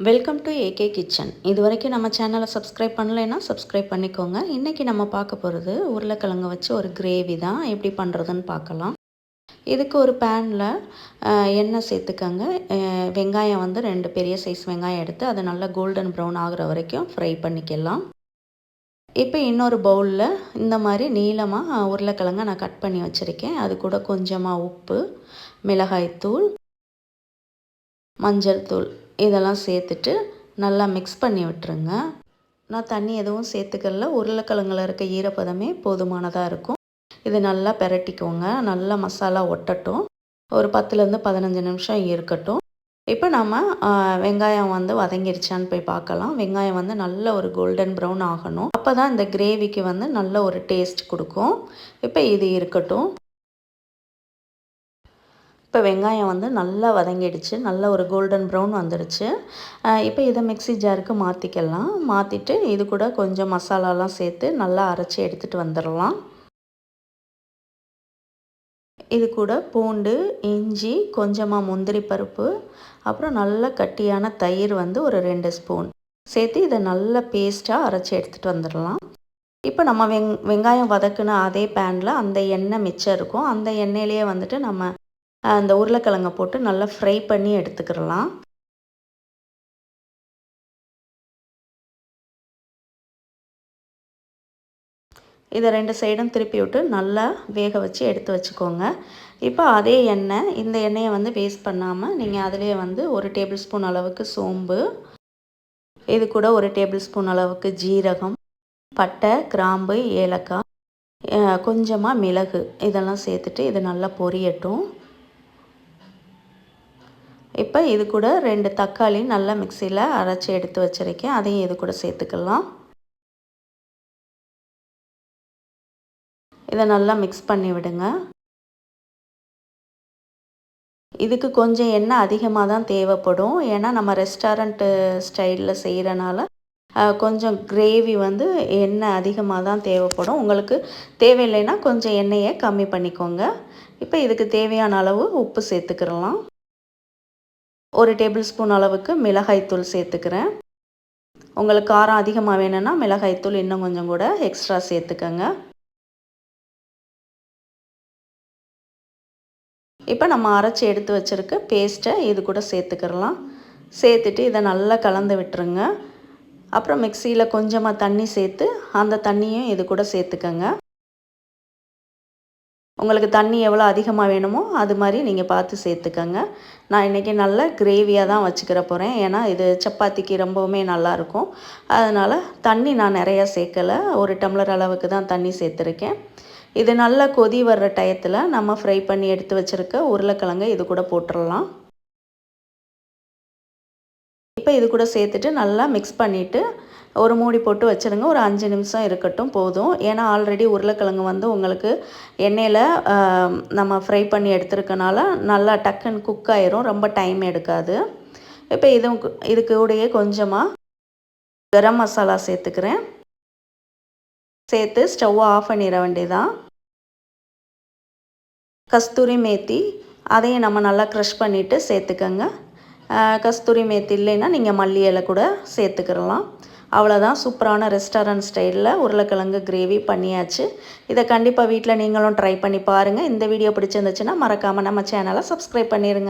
Welcome to AK kitchen இது வரைக்கும் நம்ம சேனலை சப்ஸ்கிரைப் பண்ணலைன்னா சப்ஸ்கிரைப் பண்ணிக்கோங்க. இன்றைக்கி நம்ம பார்க்க போகிறது உருளைக்கிழங்கு வச்சு ஒரு கிரேவி தான். எப்படி பண்ணுறதுன்னு பார்க்கலாம். இதுக்கு ஒரு பேனில் எண்ணெய் சேர்த்துக்கோங்க. வெங்காயம் வந்து ரெண்டு பெரிய சைஸ் வெங்காயம் எடுத்து அதை நல்லா கோல்டன் ப்ரௌன் ஆகுற வரைக்கும் ஃப்ரை பண்ணிக்கலாம். இப்போ இன்னொரு பவுலில் இந்த மாதிரி நீளமாக உருளைக்கிழங்கை நான் கட் பண்ணி வச்சுருக்கேன். அது கூட கொஞ்சமாக உப்பு மிளகாய்த்தூள் மஞ்சள் தூள் இதெல்லாம் சேர்த்துட்டு நல்லா மிக்ஸ் பண்ணி விட்டுருங்க. நான் தண்ணி எதுவும் சேர்த்துக்கல. உருளைக்கிழங்குல இருக்க ஈரப்பதமே போதுமானதாக இருக்கும். இது நல்லா பெரட்டிக்கோங்க. நல்லா மசாலா ஒட்டட்டும். ஒரு பத்துலேருந்து பதினஞ்சு நிமிஷம் இருக்கட்டும். இப்போ நம்ம வெங்காயம் வந்து வதங்கிருச்சான்னு போய் பார்க்கலாம். வெங்காயம் வந்து நல்ல ஒரு கோல்டன் ப்ரௌன் ஆகணும். அப்போ தான் இந்த கிரேவிக்கு வந்து நல்ல ஒரு டேஸ்ட் கொடுக்கும். இப்போ இது இருக்கட்டும். இப்போ வெங்காயம் வந்து நல்லா வதங்கிடுச்சு. நல்ல ஒரு கோல்டன் ப்ரௌன் வந்துடுச்சு. இப்போ இதை மிக்ஸி ஜாருக்கு மாற்றிக்கலாம் மாற்றிட்டு இது கூட கொஞ்சம் மசாலாலாம் சேர்த்து நல்லா அரைச்சி எடுத்துகிட்டு வந்துடலாம். இது கூட பூண்டு இஞ்சி கொஞ்சமாக முந்திரி பருப்பு அப்புறம் நல்ல கட்டியான தயிர் வந்து ஒரு ரெண்டு ஸ்பூன் சேர்த்து இதை நல்ல பேஸ்ட்டாக அரைச்சி எடுத்துகிட்டு வந்துடலாம். இப்போ நம்ம வெங் வெங்காயம் வதக்குன அதே பேனில் அந்த எண்ணெய் மிச்சம் இருக்கும். அந்த எண்ணெயிலேயே வந்துட்டு நம்ம அந்த உருளைக்கிழங்கை போட்டு நல்லா ஃப்ரை பண்ணி எடுத்துக்கிடலாம். இதை ரெண்டு சைடும் திருப்பி விட்டு நல்லா வேக வச்சு எடுத்து வச்சுக்கோங்க. இப்போ அதே எண்ணெய் இந்த எண்ணெயை வந்து வேஸ்ட் பண்ணாமல் நீங்கள் அதிலே வந்து ஒரு டேபிள் ஸ்பூன் அளவுக்கு சோம்பு இது கூட ஒரு டேபிள் ஸ்பூன் அளவுக்கு ஜீரகம் பட்டை கிராம்பு ஏலக்காய் கொஞ்சமாக மிளகு இதெல்லாம் சேர்த்துட்டு இது நல்லா பொரியட்டும். இப்போ இது கூட ரெண்டு தக்காளி நல்லா மிக்சியில் அரைச்சி எடுத்து வச்சுருக்கேன். அதையும் இது கூட சேர்த்துக்கலாம். இதை நல்லா மிக்ஸ் பண்ணி விடுங்க. இதுக்கு கொஞ்சம் எண்ணெய் அதிகமாக தான் தேவைப்படும். ஏன்னா நம்ம ரெஸ்டாரண்ட்டு ஸ்டைலில் செய்கிறனால கொஞ்சம் கிரேவி வந்து எண்ணெய் அதிகமாக தான் தேவைப்படும். உங்களுக்கு தேவையில்லைன்னா கொஞ்சம் எண்ணெயை கம்மி பண்ணிக்கோங்க. இப்போ இதுக்கு தேவையான அளவு உப்பு சேர்த்துக்கிறலாம் ஒரு டேபிள் ஸ்பூன் அளவுக்கு மிளகாய்த்தூள் சேர்த்துக்கிறேன். உங்களுக்கு காரம் அதிகமாக வேணும்னா மிளகாய்த்தூள் இன்னும் கொஞ்சம் கூட எக்ஸ்ட்ரா சேர்த்துக்கோங்க. இப்போ நம்ம அரைச்சி எடுத்து வச்சுருக்க பேஸ்ட்டை இது கூட சேர்த்துக்கிறலாம். சேர்த்துட்டு இதை நல்லா கலந்து விட்டுருங்க. அப்புறம் மிக்சியில் கொஞ்சமாக தண்ணி சேர்த்து அந்த தண்ணியும் இது கூட சேர்த்துக்கோங்க. உங்களுக்கு தண்ணி எவ்வளோ அதிகமாக வேணுமோ அது மாதிரி நீங்கள் பார்த்து சேர்த்துக்கங்க. நான் இன்றைக்கி நல்ல கிரேவியாக தான் வச்சுக்கிற போகிறேன். ஏன்னா இது சப்பாத்திக்கு ரொம்பவுமே நல்லாயிருக்கும். அதனால் தண்ணி நான் நிறையா சேர்க்கலை. ஒரு டம்ளர் அளவுக்கு தான் தண்ணி சேர்த்துருக்கேன். இது நல்லா கொதி வர்ற டயத்தில் நம்ம ஃப்ரை பண்ணி எடுத்து வச்சுருக்க உருளைக்கிழங்கு இது கூட போட்டுடலாம். இப்போ இது கூட சேர்த்துட்டு நல்லா மிக்ஸ் பண்ணிவிட்டு ஒரு மூடி போட்டு வச்சுருங்க. ஒரு அஞ்சு நிமிஷம் இருக்கட்டும் போதும். ஏன்னா ஆல்ரெடி உருளைக்கிழங்கு வந்து உங்களுக்கு எண்ணெயில் நம்ம ஃப்ரை பண்ணி எடுத்துருக்கனால நல்லா டக்குன்னு குக் ஆயிரும். ரொம்ப டைம் எடுக்காது. இப்போ இது இதுக்கு கூடயே கொஞ்சமாக கரம் மசாலா சேர்த்துக்கிறேன். சேர்த்து ஸ்டவ்வை ஆஃப் பண்ணிட வேண்டியதான் கஸ்தூரி மேத்தி அதையும் நம்ம நல்லா க்ரஷ் பண்ணிவிட்டு சேர்த்துக்கோங்க. கஸ்தூரி மேத்தி இல்லைன்னா நீங்கள் மல்லி இலை கூட சேர்த்துக்கிறலாம் அவ்வளோதான் சூப்பரான ரெஸ்டாரண்ட் ஸ்டைலில் உருளைக்கிழங்கு கிரேவி பண்ணியாச்சு. இதை கண்டிப்பாக வீட்டில் நீங்களும் ட்ரை பண்ணி பாருங்கள் இந்த வீடியோ பிடிச்சிருந்துச்சுன்னா மறக்காமல் நம்ம சேனலை சப்ஸ்கிரைப் பண்ணிடுங்க